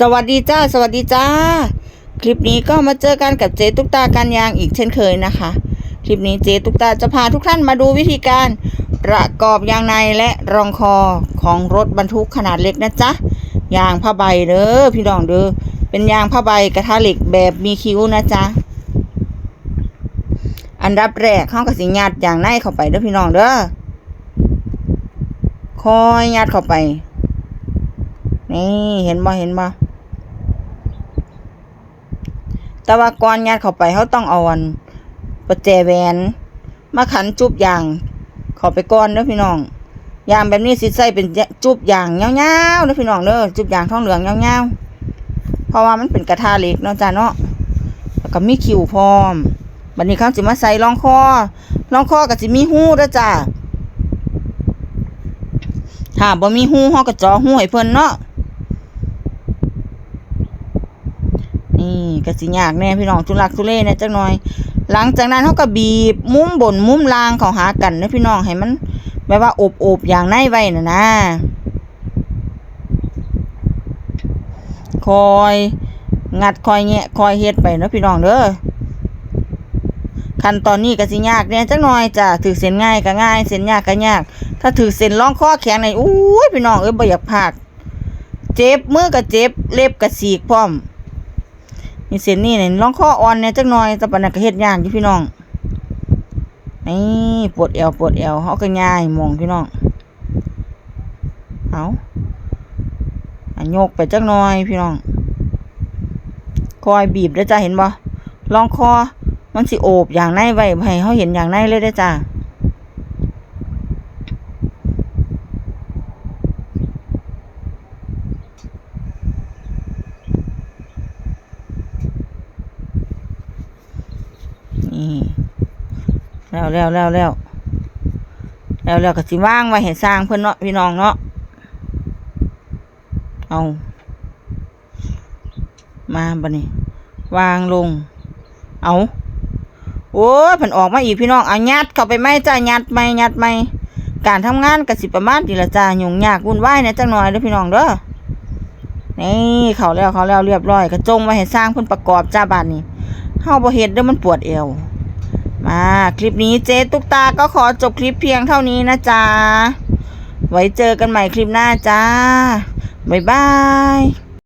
สวัสดีจ้า สวัสดีจ้า คลิปนี้ก็มาเจอกันกับเจตุ๊กตาการยางอีกเช่นเคยนะคะ คลิปนี้เจตุ๊กตาจะพาทุกท่านมาดูวิธีการประกอบยางในและรองคอของรถบรรทุกขนาดเล็กนะจ๊ะยางผ้าใบเด้อพี่น้องเด้อเป็นยางผ้าใบกระทะเหล็กแบบมีคิ้วนะจ๊ะอันดับแรกเข้ากับสิยัดยางในเข้าไปเด้อพี่น้องเด้อคอยยัดเข้าไป นี่เห็นบ่เห็นบ่ แต่ว่าก่อนยัดเข้าไปเขาต้องเอาอันประแจแหวนมาขันจุบยางเข้าไปก่อนเด้อพี่น้องยางแบบนี้สิใส่เป็นจุบยางยาวๆเด้อพี่น้องเด้อจุบยางทองเหลืองยาวๆเพราะว่ามันเป็นกระทะเหล็กเนาะจ้าเนาะแล้วก็มีคิวพร้อมบัดนี้เขาสิมาใส่รองคอรองคอก็สิมีหูเด้อจ้าถ้าบ่มีหูเฮาก็จาะหูให้เพิ่นเนาะ นี่ก็สิยากแน่พี่น้องทุลักทุเลแนะจักหน่อย หลังจากนั้นเขาก็บีบมุ้มบนมุ้มล่างเขาหากันนะพี่น้องให้มันแบบว่าอบอบๆอย่างในไว้นะนะคอยงัดคอยแงะคอยเฮ็ดไปนะพี่น้องเด้อขั้นตอนนี้ก็สิยากแน่จักหน่อยจ้ะถือเส้นง่ายก็ง่ายเส้นยากก็ยาก ถ้าถือเส้นร่องคอแข็งในอู้ยพี่น้องเอ้ยบ่อยากพาดเจ็บมือก็เจ็บเล็บก็สีกพร้อม นี่เส้นนี่เนี่ยลองข้ออ่อนเนี่ยจักหน่อยแต่ปานนั้นก็เฮ็ดยากอยู่พี่น้องนี่ปวดเอวปวดเอวเฮาก็ง่ายมองพี่น้องเอาอันโยกไปจักหน่อยพี่น้องคอยบีบเด้จ้าเห็นบ่ลองคอมันสิโอบอย่างในไว้ให้เฮาเห็นอย่างในเลยเด้จ้า นี่แล้วแล้วแล้วแล้วแล้วแล้วก็สิว่างไว้ให้สร้างเพิ่อนเนาะพี่น้องเนาะเอามาบัดนี้ วางลง เอาโอ้ยเพิ่นออกมาอีกพี่น้องเอายัดเข้าไปไหมจ้ายัดไหมยัดไหมการทำงานก็สิประมาณนี้ละจ้ายุ่งยากวุ่นวายนี่ยจังหน่อยเด้อพี่น้องเด้อนี่เขาแล้วเขาแล้วเรียบร้อยก็จงไว้ให้สร้างเพิ่นประกอบจ้าบ้านนี้ เฮาบ่เฮ็ดเด้อมันปวดเอว มาคลิปนี้เจ๊ตุ๊กตาก็ขอจบคลิปเพียงเท่านี้นะจ๊ะ ไว้เจอกันใหม่คลิปหน้าจ้า บ๊ายบาย